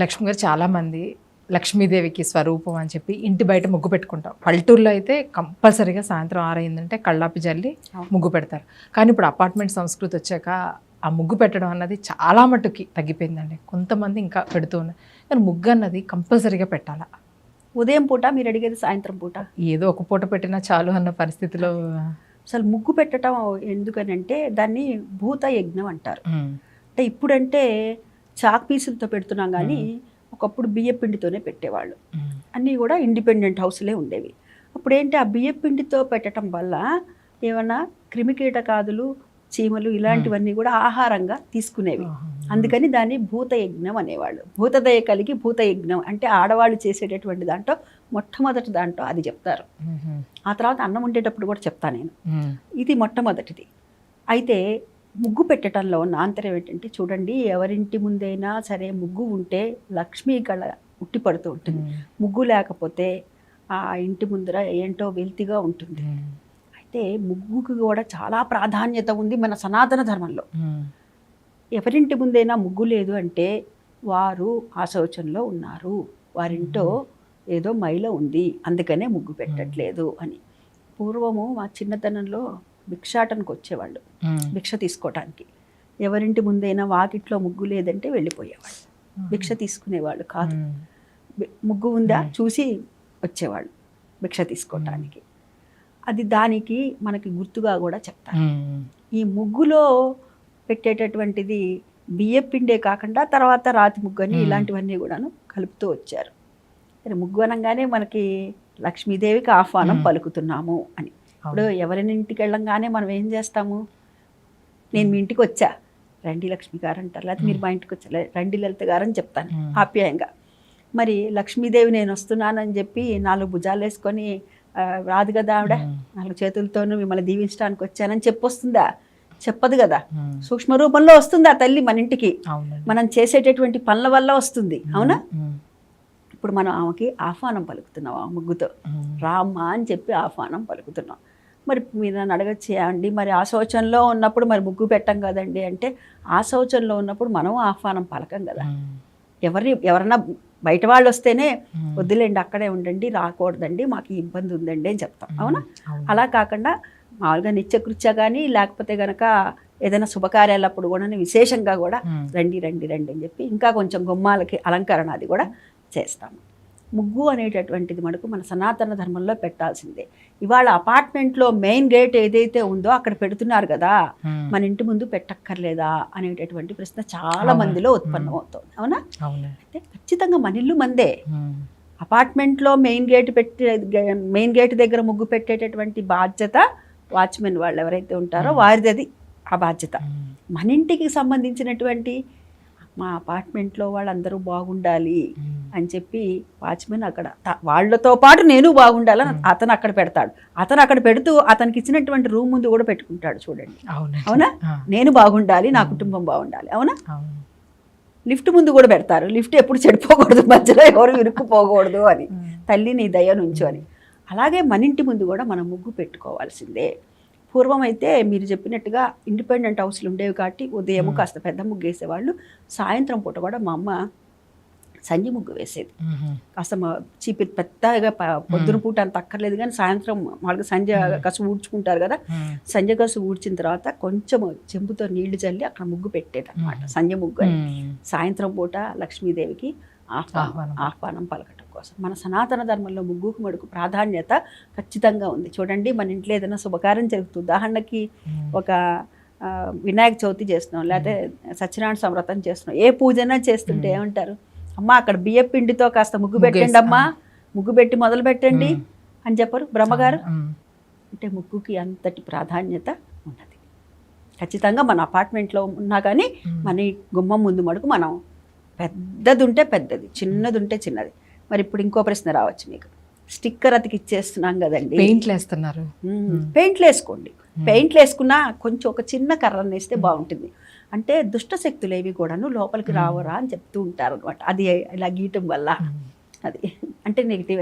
లక్ష్మి గారు చాలామంది లక్ష్మీదేవికి స్వరూపం అని చెప్పి ఇంటి బయట ముగ్గు పెట్టుకుంటాం. పల్లెటూరులో అయితే కంపల్సరీగా సాయంత్రం ఆరైందంటే కళ్ళాపి జల్లి. ముగ్గు పెడతారు. కానీ ఇప్పుడు అపార్ట్మెంట్ సంస్కృతి వచ్చాక ఆ ముగ్గు పెట్టడం అన్నది చాలా మటుకి తగ్గిపోయిందండి. కొంతమంది ఇంకా పెడుతూ ఉన్నారు కానీ ముగ్గు అన్నది కంపల్సరీగా పెట్టాలా? ఉదయం పూట మీరు అడిగేది సాయంత్రం పూట. ఏదో ఒక పూట పెట్టినా చాలు అన్న పరిస్థితిలో అసలు ముగ్గు పెట్టడం ఎందుకనంటే దాన్ని భూత యజ్ఞం అంటారు. అంటే ఇప్పుడంటే చాక్ పీసులతో పెడుతున్నాం కానీ ఒకప్పుడు బియ్య పిండితోనే పెట్టేవాళ్ళు. అన్నీ కూడా ఇండిపెండెంట్ హౌస్లే ఉండేవి. అప్పుడు ఏంటి ఆ బియ్య పిండితో పెట్టడం వల్ల ఏమన్నా క్రిమికీటకాదులు చీమలు ఇలాంటివన్నీ కూడా ఆహారంగా తీసుకునేవి. అందుకని దాన్ని భూత యజ్ఞం అనేవాళ్ళు. భూతదయ కలిగి భూత యజ్ఞం అంటే ఆడవాళ్ళు చేసేటటువంటి దాంట్లో మొట్టమొదటి దాంట్లో అది చెప్తారు. ఆ తర్వాత అన్నం ఉండేటప్పుడు కూడా చెప్తాను నేను. ఇది మొట్టమొదటిది. అయితే ముగ్గు పెట్టడంలో ఉన్న ఆంతర్యం ఏంటంటే చూడండి ఎవరింటి ముందైనా సరే ముగ్గు ఉంటే లక్ష్మీ కళ ఉట్టి పడుతూ ఉంటుంది. ముగ్గు లేకపోతే ఆ ఇంటి ముందర ఏంటో వెల్తిగా ఉంటుంది. అయితే ముగ్గుకి కూడా చాలా ప్రాధాన్యత ఉంది మన సనాతన ధర్మంలో. ఎవరింటి ముందైనా ముగ్గు లేదు అంటే వారు ఆశోచనలో ఉన్నారు. వారింటో ఏదో మైల ఉంది. అందుకనే ముగ్గు పెట్టట్లేదు అని. పూర్వము మా చిన్నతనంలో భిక్షాటనకు వచ్చేవాళ్ళు భిక్ష తీసుకోవటానికి ఎవరింటి ముందైనా వాకిట్లో ముగ్గు లేదంటే వెళ్ళిపోయేవాళ్ళు. భిక్ష తీసుకునేవాళ్ళు కాదు. ముగ్గు ఉందా. చూసి వచ్చేవాళ్ళు భిక్ష తీసుకోవటానికి అది దానికి మనకి గుర్తుగా కూడా చెప్తారు. ఈ ముగ్గులో పెట్టేటటువంటిది బియ్యం పిండే కాకుండా తర్వాత రాతి ముగ్గు అని. ఇలాంటివన్నీ కూడాను కలుపుతూ వచ్చారు. ముగ్గు అనగానే మనకి లక్ష్మీదేవికి ఆహ్వానం. పలుకుతున్నాము అని. ఇప్పుడు. ఎవరైనా ఇంటికి వెళ్ళంగానే మనం ఏం చేస్తాము? నేను మీ ఇంటికి వచ్చా. రండి లక్ష్మి గారు అంటారు. లేకపోతే మీరు మా ఇంటికి వచ్చా. రండి లలిత గారు అని చెప్తాను. ఆప్యాయంగా. మరి లక్ష్మీదేవి నేను వస్తున్నానని చెప్పి నాలుగు భుజాలు వేసుకొని రాదు కదా ఆవిడ. నాలుగు చేతులతోనూ మిమ్మల్ని దీవించడానికి వచ్చానని చెప్పొస్తుందా? చెప్పదు కదా. సూక్ష్మ రూపంలో వస్తుంది ఆ తల్లి మన ఇంటికి. మనం చేసేటటువంటి పనుల వల్ల వస్తుంది. అవునా? ఇప్పుడు మనం ఆమెకి ఆహ్వానం పలుకుతున్నాం ఆ ముగ్గుతో. రామ్మా అని చెప్పి ఆహ్వానం పలుకుతున్నాం. మరి మీరు నన్ను అడగచ్చు అండి? మరి ఆ శౌచంలో ఉన్నప్పుడు మరి ముగ్గు పెట్టం కదండి అంటే ఆ శౌచంలో ఉన్నప్పుడు మనం ఆహ్వానం పలకం కదా. ఎవరి ఎవరన్నా బయట వాళ్ళు వస్తేనే వద్దులేండి అక్కడే ఉండండి రాకూడదండి మాకు ఇబ్బంది ఉందండి అని చెప్తాం. అవునా. అలా కాకుండా మామూలుగా నిత్యకృత్య కానీ లేకపోతే గనక ఏదైనా శుభకార్యాలప్పుడు కూడా విశేషంగా కూడా రండి రండి రండి అని చెప్పి ఇంకా కొంచెం గుమ్మాలకి అలంకరణ అది కూడా చేస్తాము. ముగ్గు అనేటటువంటిది మనకు మన సనాతన ధర్మంలో పెట్టాల్సిందే. ఇవాళ అపార్ట్మెంట్లో మెయిన్ గేట్ ఏదైతే ఉందో అక్కడ పెడుతున్నారు కదా మన ఇంటి ముందు పెట్టక్కర్లేదా అనేటటువంటి ప్రశ్న చాలా. మందిలో ఉత్పన్నం అవుతుంది అవునా. అయితే ఖచ్చితంగా మన ఇల్లు మందే. అపార్ట్మెంట్లో మెయిన్ గేట్ పెట్టి మెయిన్ గేట్ దగ్గర ముగ్గు పెట్టేటటువంటి బాధ్యత వాచ్మెన్ వాళ్ళు ఎవరైతే ఉంటారో. వారిది అది ఆ బాధ్యత. మన ఇంటికి సంబంధించినటువంటి మా అపార్ట్మెంట్లో వాళ్ళందరూ బాగుండాలి అని చెప్పి వాచ్మెన్ అక్కడ వాళ్ళతో పాటు నేను బాగుండాలని. అతను అక్కడ పెడతాడు అతను అక్కడ పెడుతూ అతనికి ఇచ్చినటువంటి రూమ్ ముందు కూడా పెట్టుకుంటాడు చూడండి. అవునా? నేను బాగుండాలి నా. కుటుంబం బాగుండాలి అవునా. లిఫ్ట్ ముందు కూడా పెడతారు లిఫ్ట్ ఎప్పుడు చెడిపోకూడదు మధ్యలో ఎవరు ఇరుక్కుపోకూడదు అని తల్లి నీ దయ నుంచు అని అలాగే మన ఇంటి ముందు కూడా మనం ముగ్గు పెట్టుకోవాల్సిందే పూర్వం అయితే మీరు చెప్పినట్టుగా ఇండిపెండెంట్ హౌస్లు ఉండేవి కాబట్టి ఉదయం. కాస్త పెద్ద ముగ్గు వేసేవాళ్ళు. సాయంత్రం పూట కూడా మా అమ్మ సంజి ముగ్గు వేసేది. కాస్త మా చీపి పెద్దగా పొద్దున పూట అంత అక్కర్లేదు కానీ సాయంత్రం వాళ్ళకి సంజ. కసు ఊడ్చుకుంటారు కదా. సంజ కసు ఊడ్చిన తర్వాత కొంచెం చెంబుతో నీళ్ళు చల్లి అక్కడ ముగ్గు పెట్టేది అనమాట. సంజ ముగ్గు సాయంత్రం పూట లక్ష్మీదేవికి ఆహ్వానం. ఆహ్వానం పలకటం. కోసం. మన సనాతన ధర్మంలో ముగ్గుకు మడుకు ప్రాధాన్యత ఖచ్చితంగా ఉంది. చూడండి మన ఇంట్లో ఏదైనా శుభకార్యం జరుగుతుంది ఉదాహరణకి ఒక వినాయక చవితి చేస్తున్నాం లేకపోతే సత్యనారాయణ సంవ్రతం చేస్తున్నాం ఏ పూజైనా చేస్తుంటే. ఏమంటారు? అమ్మా అక్కడ బియ్య పిండితో కాస్త ముగ్గు పెట్టండి అమ్మా ముగ్గు పెట్టి మొదలు పెట్టండి అని చెప్పరు బ్రహ్మగారు? అంటే ముగ్గుకి అంతటి ప్రాధాన్యత ఉన్నది. ఖచ్చితంగా మన అపార్ట్మెంట్లో ఉన్నా కానీ మన గుమ్మం ముందు మడుకు మనం పెద్దది ఉంటే పెద్దది చిన్నది ఉంటే చిన్నది. మరి ఇప్పుడు ఇంకో ప్రశ్న రావచ్చు మీకు. స్టిక్కర్ అతికి ఇచ్చేస్తున్నాం కదండి. పెయింట్లు వేస్తున్నారు. పెయింట్లు వేసుకోండి. పెయింట్లు వేసుకున్నా కొంచెం ఒక చిన్న కర్రను వేస్తే బాగుంటుంది. అంటే దుష్ట శక్తులు ఏవి కూడాను లోపలికి రావరా అని చెప్తూ ఉంటారు అనమాట అది ఇలా గీయటం వల్ల. అది. అంటే నెగిటివ్